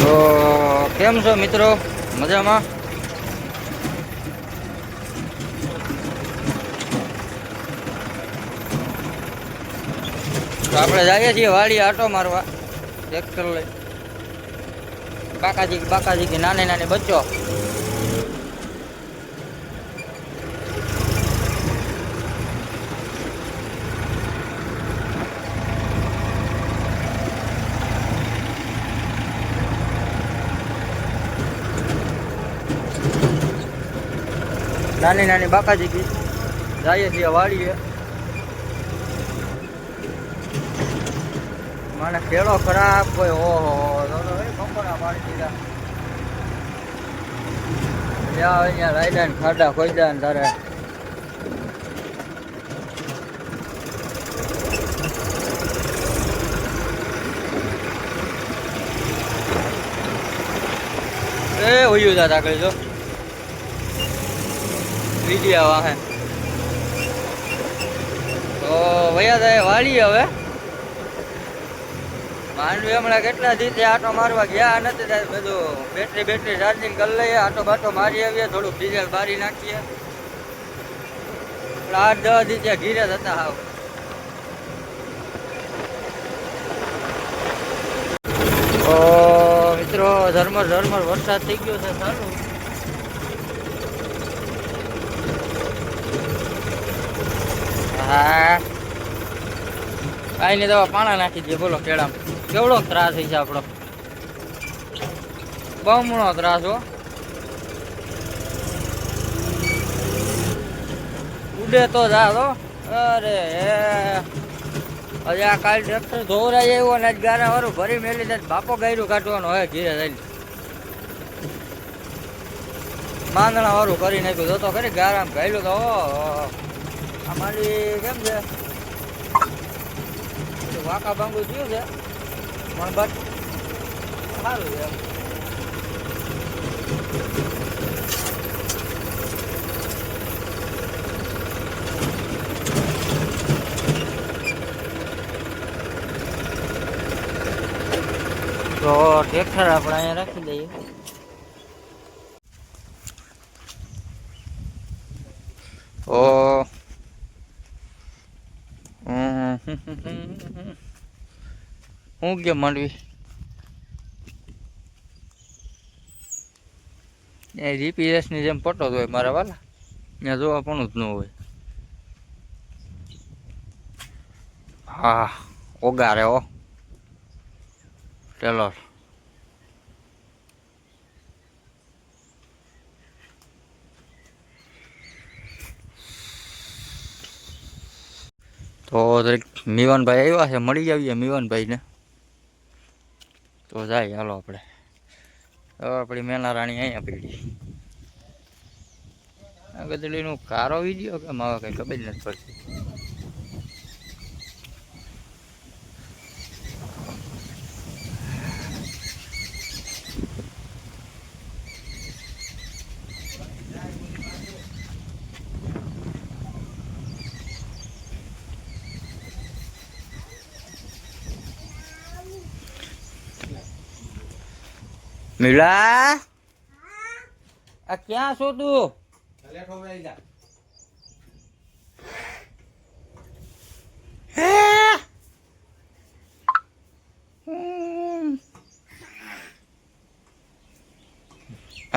તો કેમ છો મિત્રો? મજામાં? તો આપણે જઈએ છીએ વાડી આટો મારવા. ટ્રેક્ટર લઈ બાકાજી બાકાજી કે નાની નાની બચ્ચો. નાની નાની બાકાજી કી જઈએ છીએ વાડીએ મને ખેડો ખરાબ કોઈ ઓહો કંપના પાડી દીધા. ત્યાં અહીંયા રાયડા ને ખાડા ખોઈદા ને તારે. એ ઓયું દાદા, આગળ જો. વિડિયા વાહે તો વયા જાય વાળી હવે. માંડવી હમણાં કેટલા દિવસે આટો મારવા ગયા નથી બધું. બેટરી બેટરી ચાર્જિંગ કરી લઈએ, આટો બાટો મારી આવીએ, થોડુંક ડીઝલ બારી નાખીએ. આઠ દસ દિવસે ઘીરે થતા હાવ. મિત્રો, ઝરમર ઝરમર વરસાદ થઈ ગયો છે ચાલુ કાંઈ નહીં દવા પાણા નાખી દઈએ, બોલો કેળામાં. કેવડો ત્રાસ છે આપણો? બમણો ત્રાસ હો. ઉડે તો જા તો અરે હજી આ કાલ ટ્રેક્ટર ધોવરાઈ આવ્યો ને આજ ગારા વાળું ભરી મેલી દે બાપો ગાયરું કાઢવાનું હોય ઘીરે થઈ માંદણા વાળું કરી નાખ્યું. તો ખરી ગારામ ગાયલું તો અમારી કેમ છે? વાંકા ભાંગુ થયું છે પણ બટ સારું છે તો ટ્રેક્ટર આપણે અહીંયા રાખી દઈએ ઓ હમ. હું કે માંડવી? એ જીપીએસની જેમ પટો હોય મારા વાલા. ત્યાં જોવા પણ જ ન હોય. હા, ઓગારે ઓ ટેલર તો દરેક મીવાનભાઈ આવ્યા છે, મળી આવીએ મીવાનભાઈને. તો જાય, હાલો આપણે. હવે આપણી મેના રાણી અહીંયા પીડી. આ ગદડીનું કારો વીડિયો કે માવા કંઈ ખબર નથી પડતી. મીલા આ ક્યાં છો તું?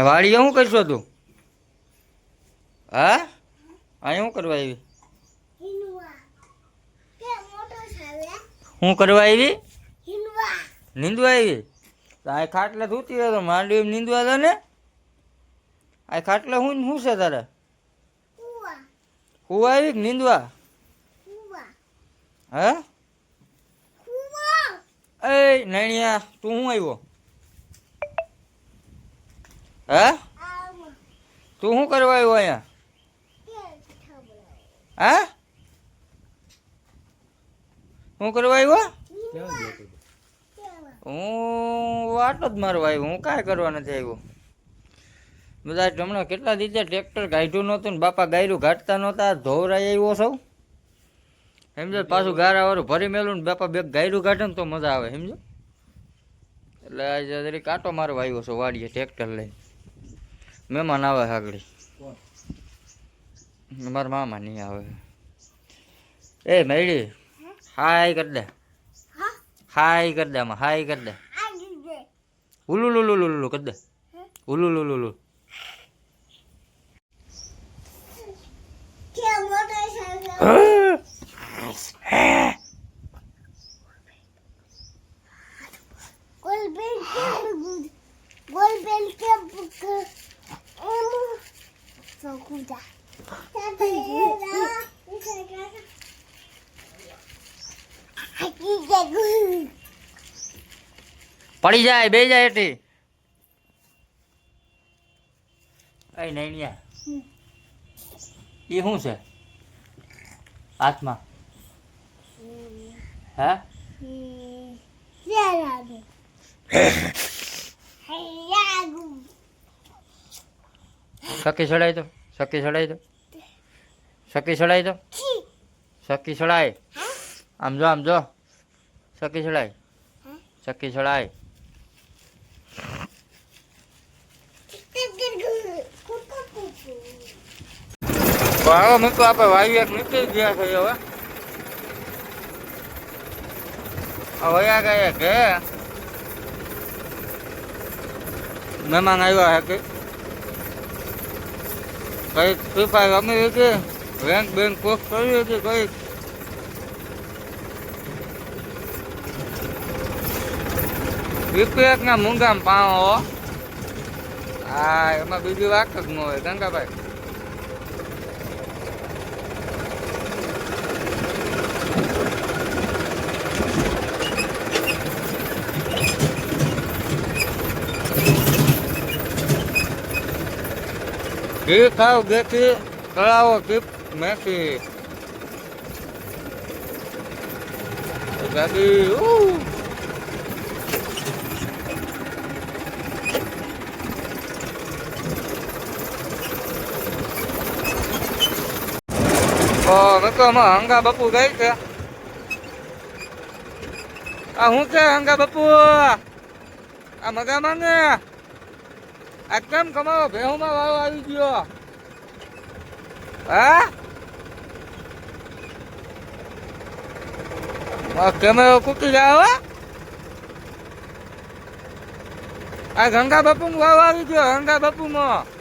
વાડી શું કરશો તું? હા? અહીં શું કરવા આવી? શું કરવા આવી? નીંદવા આવી? આ ખાટલે ધૂતી હોય તો માંડવી નીંદવા દે ને. આ ખાટલે હું શું છે તારે? હું આવી નીંદવા? હે? એ નૈણિયા તું શું આવ્યો? હે? તું શું કરવા આવ્યો અહીંયા? હે? શું કરવા આવ્યો? હું વાટો જ મારવા આવ્યો હું કાંઈ કરવા નથી આવ્યો. બધા હમણાં કેટલા દિવસે ટ્રેક્ટર ગાઢ્યું નહોતું ને બાપા ગાયરું ઘાટતા નહોતા ધોવરાઈ આવ્યો સૌ સમજો પાછું ગારાવાળું ભરી મેલું ને બાપા બે ગાયરું કાઢે તો મજા આવે સમજો એટલે આજે જરી કાંટો મારવા આવ્યો છો, વાડીએ ટ્રેક્ટર લઈને. મહેમાન આવે આગળ. મારા મામા નહીં આવે. એ મેળી, હાય કરી દે. હા હાય કરી દે આમાં, હાય કરી દે. ઉલુ લુલુ લુલુ કરી દે ઉલુ લુલુ લુલુ કે મોટરસાઇકલ પડી જાય, બે જાય એટી એ નૈણિયા એ શું છે? હાથમાં. હે? Yaradı. Yaradı. સકી ચડાઈ દો સકી ચડાઈ દો સકી ચડાઈ દો સકી ચડાય આમ જો આમ જો. સકી ચડાય સકી ચડાય વાવો મૂકો આપણે વાયુ એક નીકળી ગયા છે હવે હવે આ ગયા કે મહેમાન આવ્યા છે કે કંઈક ફ્રી રમી હતી રેન્ક બેન્ક પોસ્ટ કરી હતી biết quick nga muốn gam pao ai, mà biết bị bác cực ngồi đang các bạn cứ khao cứ cứ khao cứ mẹ cứ Tá do... Uh! ઓ મેં તો આમાં હંગા બાપુ ગઈ છે આ હું કે હંગા બાપુ આ મગા માંગે આ કેમ કમાવો ભેહુમાં વાવ આવી ગયો હા આ કેમેરો કૂકી જાવ આ ગંગા બાપુ વાવ આવી ગયો ગંગા બાપુ માં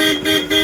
beep beep beep